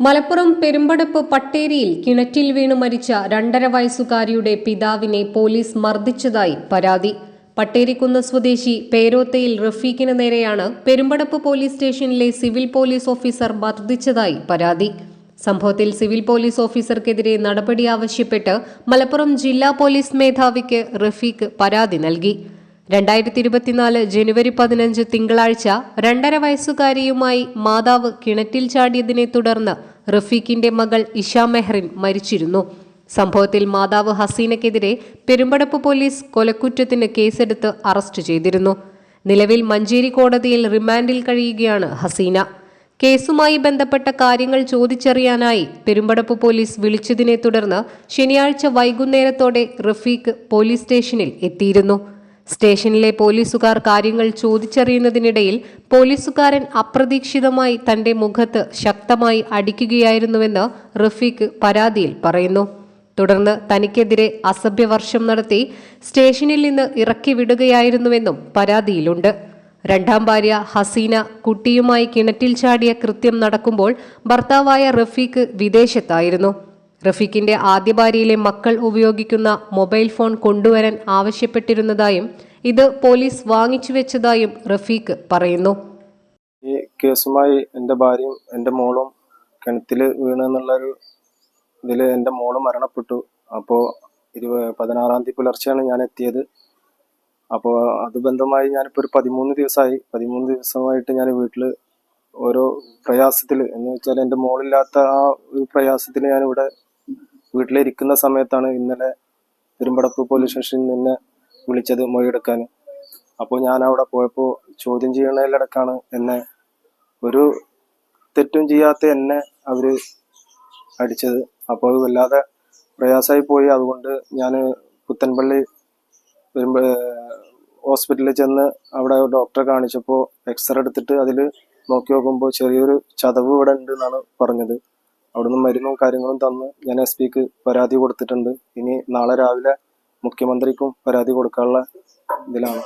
മലപ്പുറം പെരുമ്പടപ്പ് പട്ടേരിയിൽ കിണറ്റിൽ വീണു മരിച്ച രണ്ടര വയസ്സുകാരിയുടെ പിതാവിനെ പോലീസ് മർദ്ദിച്ചതായി പരാതി. പട്ടേരിക്കുന്ന് സ്വദേശി പേരോത്തയിൽ റഫീഖിന് നേരെയാണ് പെരുമ്പടപ്പ് പോലീസ് സ്റ്റേഷനിലെ സിവിൽ പോലീസ് ഓഫീസർ മർദ്ദിച്ചതായി പരാതി. സംഭവത്തിൽ സിവിൽ പോലീസ് ഓഫീസർക്കെതിരെ നടപടി ആവശ്യപ്പെട്ട് മലപ്പുറം ജില്ലാ പോലീസ് മേധാവിക്ക് റഫീഖ് പരാതി നൽകി. രണ്ടായിരത്തി ഇരുപത്തിനാല് ജനുവരി പതിനഞ്ച് തിങ്കളാഴ്ച രണ്ടര വയസ്സുകാരിയുമായി മാതാവ് കിണറ്റിൽ ചാടിയതിനെ തുടർന്ന് റഫീഖിന്റെ മകൾ ഇഷ മെഹ്റിൻ മരിച്ചിരുന്നു. സംഭവത്തിൽ മാതാവ് ഹസീനക്കെതിരെ പെരുമ്പടപ്പ് പോലീസ് കൊലക്കുറ്റത്തിന് കേസെടുത്ത് അറസ്റ്റ് ചെയ്തിരുന്നു. നിലവിൽ മഞ്ചേരി കോടതിയിൽ റിമാൻഡിൽ കഴിയുകയാണ് ഹസീന. കേസുമായി ബന്ധപ്പെട്ട കാര്യങ്ങൾ ചോദിച്ചറിയാനായി പെരുമ്പടപ്പ് പോലീസ് വിളിച്ചതിനെ തുടർന്ന് ശനിയാഴ്ച വൈകുന്നേരത്തോടെ റഫീഖ് പോലീസ് സ്റ്റേഷനിൽ എത്തിയിരുന്നു. സ്റ്റേഷനിലെ പോലീസുകാർ കാര്യങ്ങൾ ചോദിച്ചറിയുന്നതിനിടയിൽ പോലീസുകാരൻ അപ്രതീക്ഷിതമായി തന്റെ മുഖത്ത് ശക്തമായി അടിക്കുകയായിരുന്നുവെന്ന് റഫീഖ് പരാതിയിൽ പറയുന്നു. തുടർന്ന് തനിക്കെതിരെ അസഭ്യവർഷം നടത്തി സ്റ്റേഷനിൽ നിന്ന് ഇറക്കി വിടുകയായിരുന്നുവെന്നും പരാതിയിലുണ്ട്. രണ്ടാം ഭാര്യ ഹസീന കുട്ടിയുമായി കിണറ്റിൽ ചാടിയ കൃത്യം നടക്കുമ്പോൾ ഭർത്താവായ റഫീഖ് വിദേശത്തായിരുന്നു. റഫീഖിന്റെ ആദ്യ ഭാര്യയിലെ മക്കൾ ഉപയോഗിക്കുന്ന മൊബൈൽ ഫോൺ കൊണ്ടുവരാൻ ആവശ്യപ്പെട്ടിരുന്നതായും ഇത് പോലീസ് വാങ്ങിച്ചു വെച്ചതായും റഫീഖ് പറയുന്നു. ഈ കേസുമായി എന്റെ ഭാര്യയും എന്റെ മോളും കിണറ്റിൽ വീണെന്നുള്ളൊരു ഇതിൽ എന്റെ മോൾ മരണപ്പെട്ടു. അപ്പോൾ ഇരുപ പതിനാറാം തീയതി പുലർച്ചെയാണ് ഞാൻ എത്തിയത്. അപ്പോൾ അത് ബന്ധമായി ഞാനിപ്പോൾ ഒരു പതിമൂന്ന് ദിവസമായി. പതിമൂന്ന് ദിവസമായിട്ട് ഞാൻ വീട്ടിൽ ഓരോ പ്രയാസത്തിൽ എന്ന് വെച്ചാൽ എന്റെ മോളില്ലാത്ത ആ ഒരു പ്രയാസത്തിൽ ഞാനിവിടെ വീട്ടിലിരിക്കുന്ന സമയത്താണ് ഇന്നലെ പെരുമ്പടപ്പ് പോലീസ് സ്റ്റേഷനിൽ നിന്ന് വിളിച്ചത് മൊഴിയെടുക്കാൻ. അപ്പോൾ ഞാൻ അവിടെ പോയപ്പോൾ ചോദ്യം ചെയ്യുന്നതിലടക്കാണ് എന്നെ. ഒരു തെറ്റും ചെയ്യാത്ത എന്നെ അവർ അടിച്ചത്. അപ്പോൾ അത് വല്ലാതെ പ്രയാസമായി പോയി. അതുകൊണ്ട് ഞാൻ പുത്തൻപള്ളി ഹോസ്പിറ്റലിൽ ചെന്ന് അവിടെ ഡോക്ടറെ കാണിച്ചപ്പോൾ എക്സ്റേ എടുത്തിട്ട് അതിൽ നോക്കി നോക്കുമ്പോൾ ചെറിയൊരു ചതവ് ഇവിടെ ഉണ്ട് എന്നാണ് പറഞ്ഞത്. അവിടുന്ന് മരുന്നും കാര്യങ്ങളും തന്ന് ഞാൻ എസ് പിക്ക് പരാതി കൊടുത്തിട്ടുണ്ട്. ഇനി നാളെ രാവിലെ മുഖ്യമന്ത്രിക്കും പരാതി കൊടുക്കാനുള്ള ഇതിലാണ്.